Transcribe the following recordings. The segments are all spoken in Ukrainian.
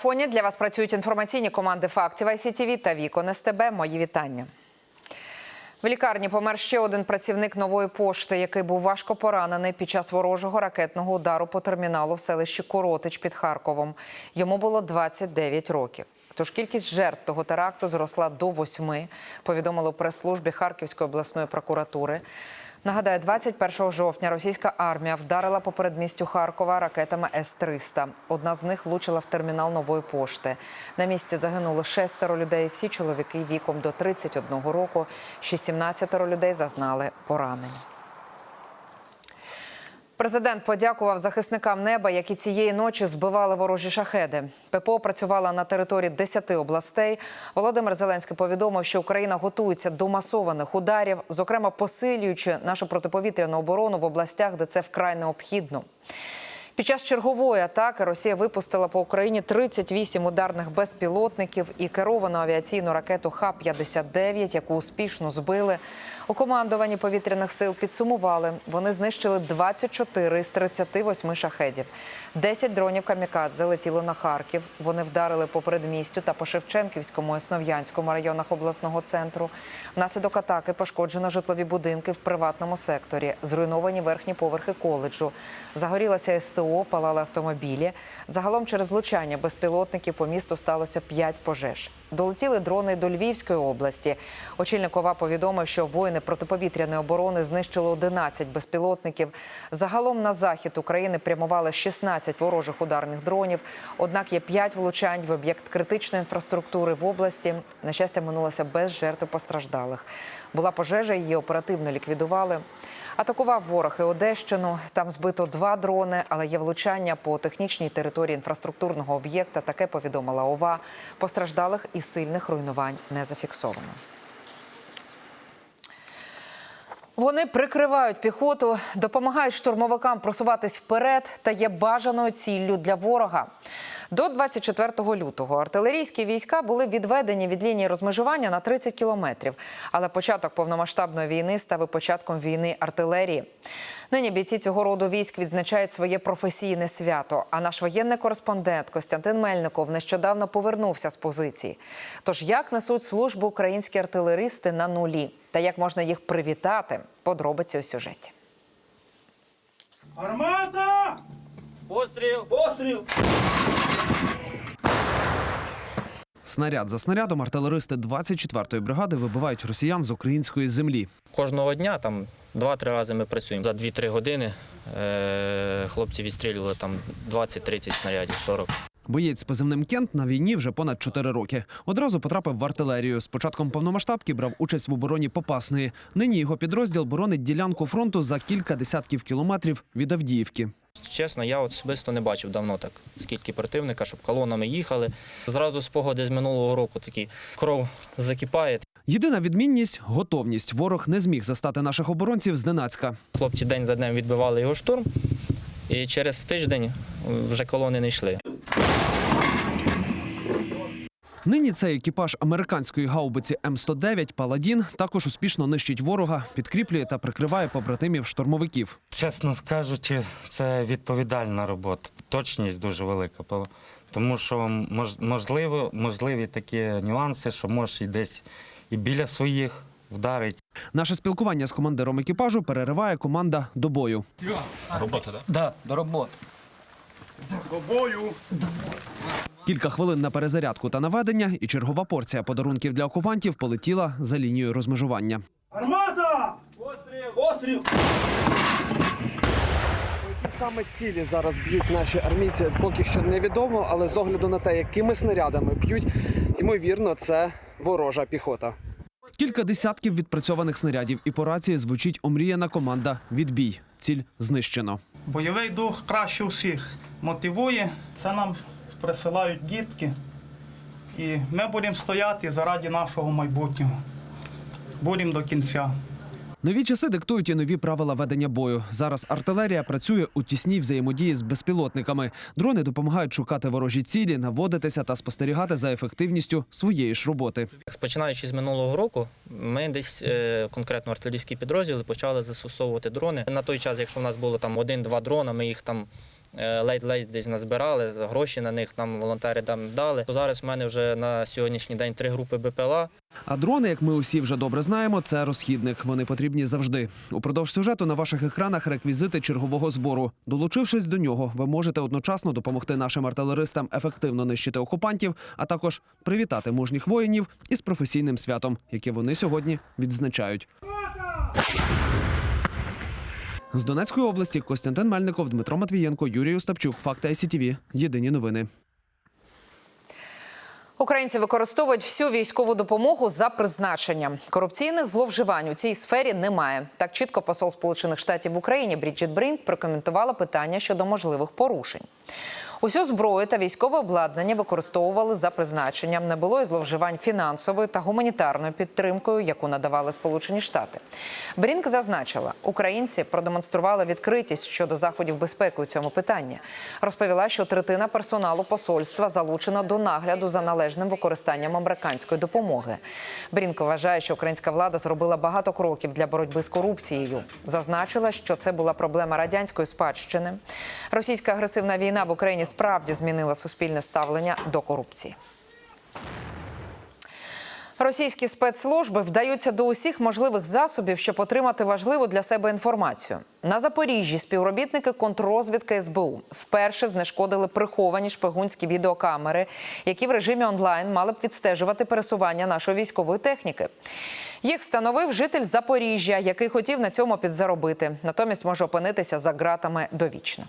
Фоні для вас працюють інформаційні команди фактів ICTV та Вікон СТБ. Мої вітання. В лікарні помер ще один працівник нової пошти, який був важко поранений під час ворожого ракетного удару по терміналу в селищі Коротич під Харковом. Йому було 29 років. Тож кількість жертв того теракту зросла до восьми, повідомили у прес-службі Харківської обласної прокуратури. Нагадаю, 21 жовтня російська армія вдарила по передмістю Харкова ракетами С-300. Одна з них влучила в термінал нової пошти. На місці загинуло шестеро людей. Всі чоловіки віком до 31 року. Ще 17 людей зазнали поранень. Президент подякував захисникам неба, які цієї ночі збивали ворожі шахеди. ППО працювала на території 10 областей. Володимир Зеленський повідомив, що Україна готується до масованих ударів, зокрема посилюючи нашу протиповітряну оборону в областях, де це вкрай необхідно. Під час чергової атаки Росія випустила по Україні 38 ударних безпілотників і керовану авіаційну ракету Х-59, яку успішно збили. У командуванні повітряних сил підсумували. Вони знищили 24 з 38 шахедів. 10 дронів камікадзе летіло на Харків. Вони вдарили по передмістю та по Шевченківському і Основ'янському районах обласного центру. Внаслідок атаки пошкоджено житлові будинки в приватному секторі, зруйновані верхні поверхи коледжу. Загорілася СТО, палали автомобілі. Загалом через влучання безпілотників по місту сталося 5 пожеж. Долетіли дрони до Львівської області. Очільник ОВА повідомив, що воїни протиповітряної оборони знищили 11 безпілотників. Загалом на захід України прямували 16 ворожих ударних дронів. Однак є 5 влучань в об'єкт критичної інфраструктури в області. На щастя, минулося без жертв постраждалих. Була пожежа, її оперативно ліквідували. Атакував ворог і Одещину. Там збито два дрони, але є влучання по технічній території інфраструктурного об'єкта. Таке повідомила ОВА. Постраждалих і сильних руйнувань не зафіксовано. Вони прикривають піхоту, допомагають штурмовикам просуватись вперед та є бажаною ціллю для ворога. До 24 лютого артилерійські війська були відведені від лінії розмежування на 30 кілометрів. Але початок повномасштабної війни став і початком війни артилерії. Нині бійці цього роду військ відзначають своє професійне свято. А наш воєнний кореспондент Костянтин Мельников нещодавно повернувся з позиції. Тож як несуть службу українські артилеристи на нулі? Та як можна їх привітати? Подробиці у сюжеті. Армата! Постріл! Постріл! Снаряд за снарядом артилеристи 24-ї бригади вибивають росіян з української землі. Кожного дня там два-три рази ми працюємо. За 2-3 години е- хлопці відстрілювали там 20-30 снарядів, 40. Боєць з позивним Кент на війні вже понад 4 роки. Одразу потрапив в артилерію. З початком повномасштабки брав участь в обороні Попасної. Нині його підрозділ боронить ділянку фронту за кілька десятків кілометрів від Авдіївки. Чесно, я особисто не бачив давно так, скільки противника, щоб колонами їхали. Зразу спогади з минулого року такі кров закипає. Єдина відмінність готовність. Ворог не зміг застати наших оборонців зненацька. Хлопці день за днем відбивали його штурм, і через тиждень вже колони не йшли. Нині цей екіпаж американської гаубиці М109 Паладін також успішно нищить ворога, підкріплює та прикриває побратимів штурмовиків. Чесно кажучи, це відповідальна робота. Точність дуже велика. Тому що можливо, можливі такі нюанси, що можеш і десь і біля своїх вдарить. Наше спілкування з командиром екіпажу перериває команда до бою. Робота, Да, до роботи. До бою! Кілька хвилин на перезарядку та наведення, і чергова порція подарунків для окупантів полетіла за лінією розмежування. Армата! Постріл! Постріл! Які саме цілі зараз б'ють наші армійці, поки що невідомо, але з огляду на те, якими снарядами б'ють, ймовірно, це ворожа піхота. Кілька десятків відпрацьованих снарядів і по рації звучить омріяна команда Відбій. Ціль знищено. Бойовий дух краще всіх мотивує. Це нам присилають дітки. І ми будемо стояти заради нашого майбутнього. Будемо до кінця. Нові часи диктують і нові правила ведення бою. Зараз артилерія працює у тісній взаємодії з безпілотниками. Дрони допомагають шукати ворожі цілі, наводитися та спостерігати за ефективністю своєї ж роботи. Починаючи з минулого року, ми десь е, конкретно артилерійські підрозділи почали застосовувати дрони. На той час, якщо в нас було там один-два дрона, ми їх там ледь-ледь десь назбирали, гроші на них нам волонтери там дали. Зараз в мене вже на сьогоднішній день три групи БПЛА. А дрони, як ми усі вже добре знаємо, це розхідник. Вони потрібні завжди. Упродовж сюжету на ваших екранах реквізити чергового збору. Долучившись до нього, ви можете одночасно допомогти нашим артилеристам ефективно нищити окупантів, а також привітати мужніх воїнів із професійним святом, яке вони сьогодні відзначають. З Донецької області Костянтин Мельников, Дмитро Матвієнко, Юрій Остапчук. Факти СІТВ. Єдині новини. Українці використовують всю військову допомогу за призначенням. Корупційних зловживань у цій сфері немає. Так чітко посол Сполучених Штатів в Україні Бріджіт Брінк прокоментувала питання щодо можливих порушень. Усю зброю та військове обладнання використовували за призначенням. Не було і зловживань фінансовою та гуманітарною підтримкою, яку надавали Сполучені Штати. Брінк зазначила, українці продемонстрували відкритість щодо заходів безпеки у цьому питанні. Розповіла, що третина персоналу посольства залучена до нагляду за належним використанням американської допомоги. Брінк вважає, що українська влада зробила багато кроків для боротьби з корупцією. Зазначила, що це була проблема радянської спадщини. Російська агресивна війна в Україні справді змінила суспільне ставлення до корупції. Російські спецслужби вдаються до усіх можливих засобів, щоб отримати важливу для себе інформацію. На Запоріжжі співробітники контррозвідки СБУ вперше знешкодили приховані шпигунські відеокамери, які в режимі онлайн мали б відстежувати пересування нашої військової техніки. Їх встановив житель Запоріжжя, який хотів на цьому підзаробити. Натомість може опинитися за ґратами довічно.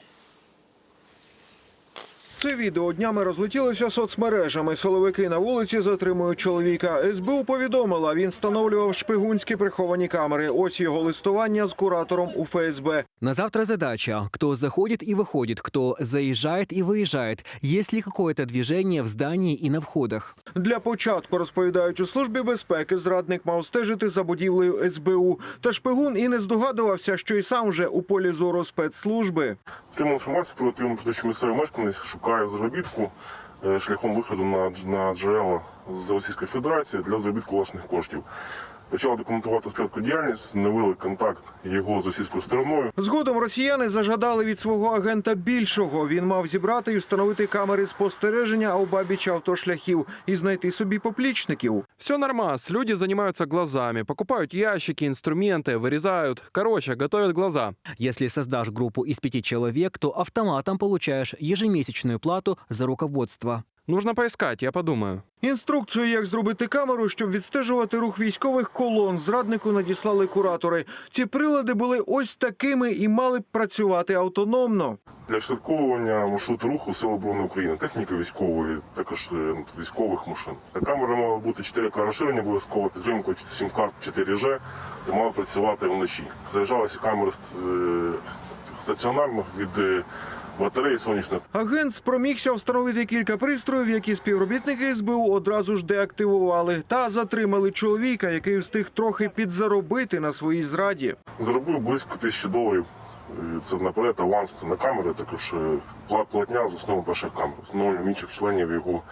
Це відео днями розлетілося соцмережами. Силовики на вулиці затримують чоловіка. СБУ повідомила, він встановлював шпигунські приховані камери. Ось його листування з куратором у ФСБ. На завтра задача. Кто заходит и выходит, кто заезжает и выезжает. Есть ли какое-то движение в здании и на входах. Для початку розповідають у службі безпеки. Зрадник мав стежити за будівлею СБУ. Та шпигун і не здогадувався, що й сам вже у полі зору спецслужби. Отримав інформацію про те, що місцевий мешканець шукає заробітку е, шляхом виходу на джерела з Російської Федерації для заробітку власних коштів. Почали документувати спочатку діяльність, навели контакт його з російською стороною. Згодом росіяни зажадали від свого агента більшого. Він мав зібрати і встановити камери спостереження обабіч автошляхів і знайти собі поплічників. Все нормас, люди занимаются глазами, покупают ящики, инструменты, вырезают. Короче, готовят глаза. Если создашь группу из пяти человек, то автоматом получаешь ежемесячную плату за руководство. Нужно поискать, я подумаю. Інструкцію, як зробити камеру, щоб відстежувати рух військових колон, зраднику надіслали куратори. Ці прилади були ось такими і мали б працювати автономно. Для відслідковування маршруту руху Сил оборони України, техніки військової, також е, військових машин. Камера мала бути 4К розширення, обов'язково підтримку сім-карт 4G, і мала працювати вночі. Заряджалися камери е, стаціонарно від е, батареї сонячної. Агент спромігся встановити кілька пристроїв, які співробітники СБУ одразу ж деактивували, та затримали чоловіка, який встиг трохи підзаробити на своїй зраді. Заробив близько тисячі доларів. Це наперед аванс, це на камери, також е, платня за основу перших камер, встановлюванням інших членів його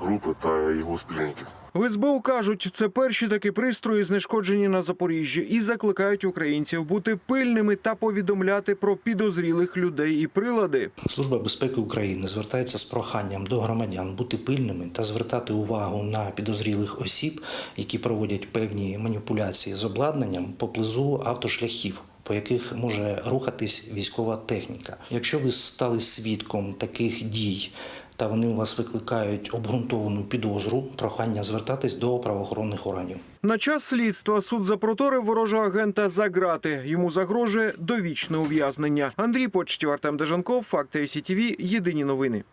групи та його спільників. В СБУ кажуть, це перші такі пристрої знешкоджені на Запоріжжі і закликають українців бути пильними та повідомляти про підозрілих людей і прилади. Служба безпеки України звертається з проханням до громадян бути пильними та звертати увагу на підозрілих осіб, які проводять певні маніпуляції з обладнанням поблизу автошляхів. По яких може рухатись військова техніка. Якщо ви стали свідком таких дій та вони у вас викликають обґрунтовану підозру, прохання звертатись до правоохоронних органів. На час слідства суд запроторив ворожого агента за грати. Йому загрожує довічне ув'язнення. Андрій Почтів, Артем Дежанков, Факти СІТВ, Єдині новини.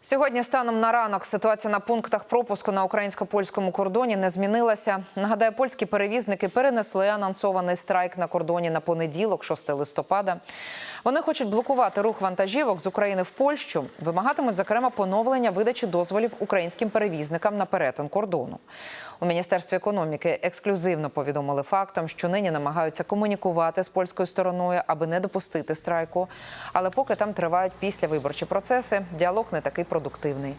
Сьогодні станом на ранок ситуація на пунктах пропуску на українсько-польському кордоні не змінилася. Нагадаю, польські перевізники перенесли анонсований страйк на кордоні на понеділок, 6 листопада. Вони хочуть блокувати рух вантажівок з України в Польщу. Вимагатимуть, зокрема, поновлення видачі дозволів українським перевізникам на перетин кордону. У міністерстві економіки ексклюзивно повідомили фактом, що нині намагаються комунікувати з польською стороною, аби не допустити страйку. Але поки там тривають післявиборчі процеси, діалог не такий продуктивний.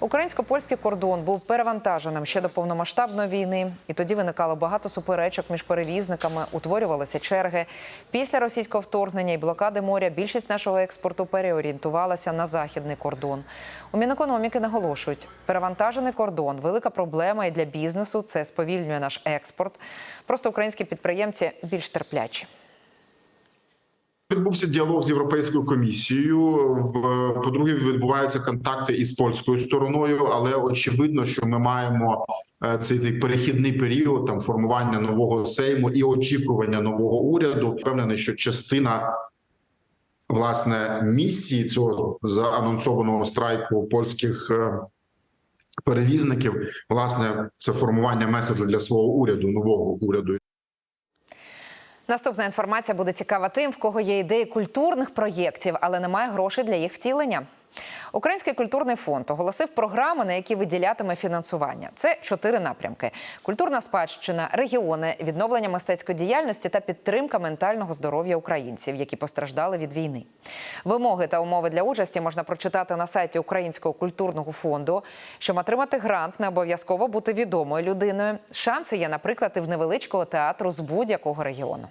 Українсько-польський кордон був перевантаженим ще до повномасштабної війни, і тоді виникало багато суперечок між перевізниками, утворювалися черги. Після російського вторгнення і блокади моря більшість нашого експорту переорієнтувалася на західний кордон. У Мінекономіки наголошують, перевантажений кордон велика проблема і для бізнесу. Це сповільнює наш експорт. Просто українські підприємці більш терплячі. Відбувся діалог з європейською комісією. В по-друге, відбуваються контакти із польською стороною, але очевидно, що ми маємо е, цей перехідний період там формування нового сейму і очікування нового уряду. Впевнений, що частина власне місії цього заанонсованого страйку польських е, перевізників, власне, це формування меседжу для свого уряду, нового уряду. Наступна інформація буде цікава тим, в кого є ідеї культурних проєктів, але немає грошей для їх втілення. Український культурний фонд оголосив програми, на які виділятиме фінансування. Це чотири напрямки: культурна спадщина, регіони, відновлення мистецької діяльності та підтримка ментального здоров'я українців, які постраждали від війни. Вимоги та умови для участі можна прочитати на сайті Українського культурного фонду. Щоб отримати грант, не обов'язково бути відомою людиною. Шанси є, наприклад, і в невеличкого театру з будь-якого регіону.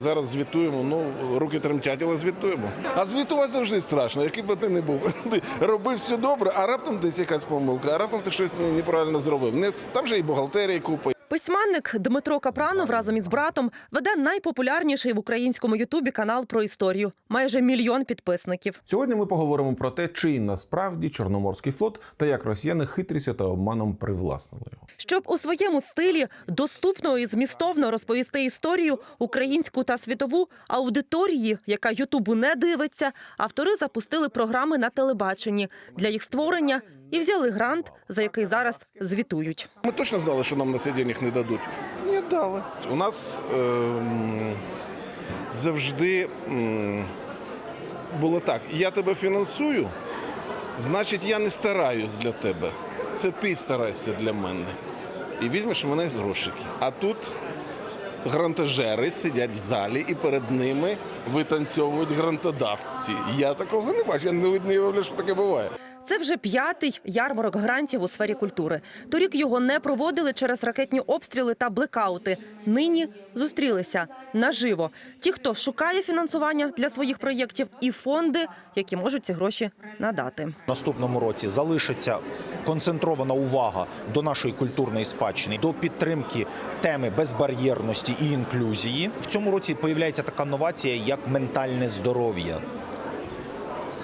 Зараз звітуємо, ну руки тремтять, але звітуємо. А звітувати завжди страшно, який би ти не був. Ти робив все добре, а раптом десь якась помилка, а раптом ти щось неправильно зробив. Не там же і бухгалтерії купа. Письменник Дмитро Капранов разом із братом веде найпопулярніший в українському Ютубі канал про історію. Майже мільйон підписників. Сьогодні ми поговоримо про те, чий насправді Чорноморський флот та як росіяни хитрістю та обманом привласнили його. Щоб у своєму стилі доступно і змістовно розповісти історію українську та світову аудиторії, яка Ютубу не дивиться, автори запустили програми на телебаченні для їх створення і взяли грант, за який зараз звітують. Ми точно знали, що нам на це денег не дадуть. Не дали. У нас ем, завжди ем, було так: я тебе фінансую, значить, я не стараюсь для тебе. Це ти старайся для мене. І візьмеш у мене грошики. А тут грантажери сидять в залі і перед ними витанцьовують грантодавці. Я такого не бачу, я не уявляю, що таке буває. Це вже п'ятий ярмарок грантів у сфері культури. Торік його не проводили через ракетні обстріли та блекаути. Нині зустрілися наживо. Ті, хто шукає фінансування для своїх проєктів, і фонди, які можуть ці гроші надати. Наступному році залишиться концентрована увага до нашої культурної спадщини, до підтримки теми безбар'єрності і інклюзії. В цьому році появляється така новація, як ментальне здоров'я.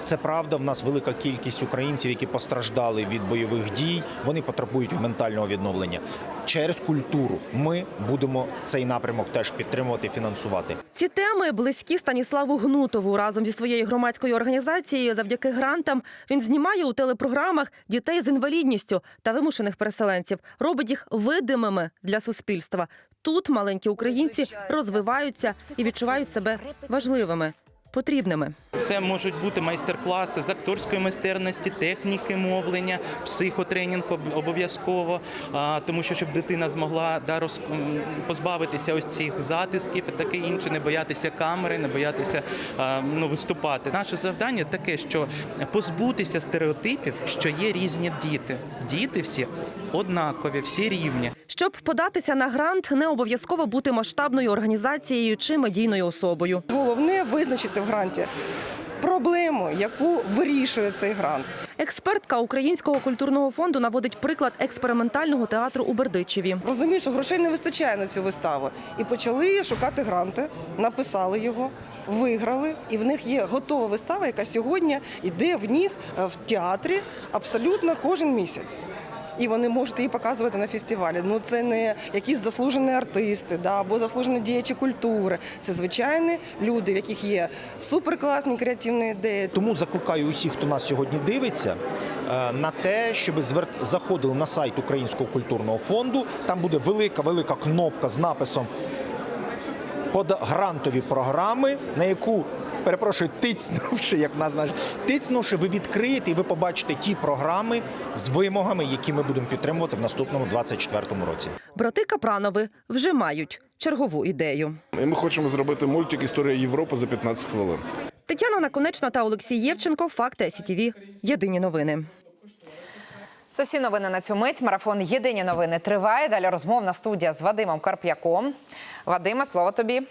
Це правда. В нас велика кількість українців, які постраждали від бойових дій. Вони потребують ментального відновлення. Через культуру ми будемо цей напрямок теж підтримувати, фінансувати. Ці теми близькі Станіславу Гнутову разом зі своєю громадською організацією. Завдяки грантам він знімає у телепрограмах дітей з інвалідністю та вимушених переселенців, робить їх видимими для суспільства. Тут маленькі українці розвиваються і відчувають себе важливими, потрібними. Це можуть бути майстер-класи з акторської майстерності, техніки мовлення, психотренінг обов'язково, тому що щоб дитина змогла да, роз, позбавитися ось цих затисків і таке інше, не боятися камери, не боятися ну, виступати. Наше завдання таке, що позбутися стереотипів, що є різні діти. Діти всі однакові, всі рівні. Щоб податися на грант, не обов'язково бути масштабною організацією чи медійною особою. Головне визначити в гранті проблему, яку вирішує цей грант. Експертка Українського культурного фонду наводить приклад експериментального театру у Бердичеві. Розумію, що грошей не вистачає на цю виставу. І почали шукати гранти, написали його, виграли. І в них є готова вистава, яка сьогодні йде в них е, в театрі абсолютно кожен місяць. І вони можуть її показувати на фестивалі. Ну це не якісь заслужені артисти да, або заслужені діячі культури. Це звичайні люди, в яких є суперкласні креативні ідеї. Тому закликаю усіх, хто нас сьогодні дивиться, е, на те, щоб звер... заходили на сайт Українського культурного фонду. Там буде велика велика кнопка з написом «Пода- грантові програми, на яку. Перепрошую, тицнувши, як нас знаєш, тицнувши, ви відкриєте і ви побачите ті програми з вимогами, які ми будемо підтримувати в наступному 24-му році. Брати Капранови вже мають чергову ідею. І ми хочемо зробити мультик Історія Європи за 15 хвилин. Тетяна Наконечна та Олексій Євченко. Факти СІТІВІ. Єдині новини. Це всі новини на цю мить. Марафон Єдині новини триває. Далі розмовна студія з Вадимом Карп'яком. Вадиме, слово тобі.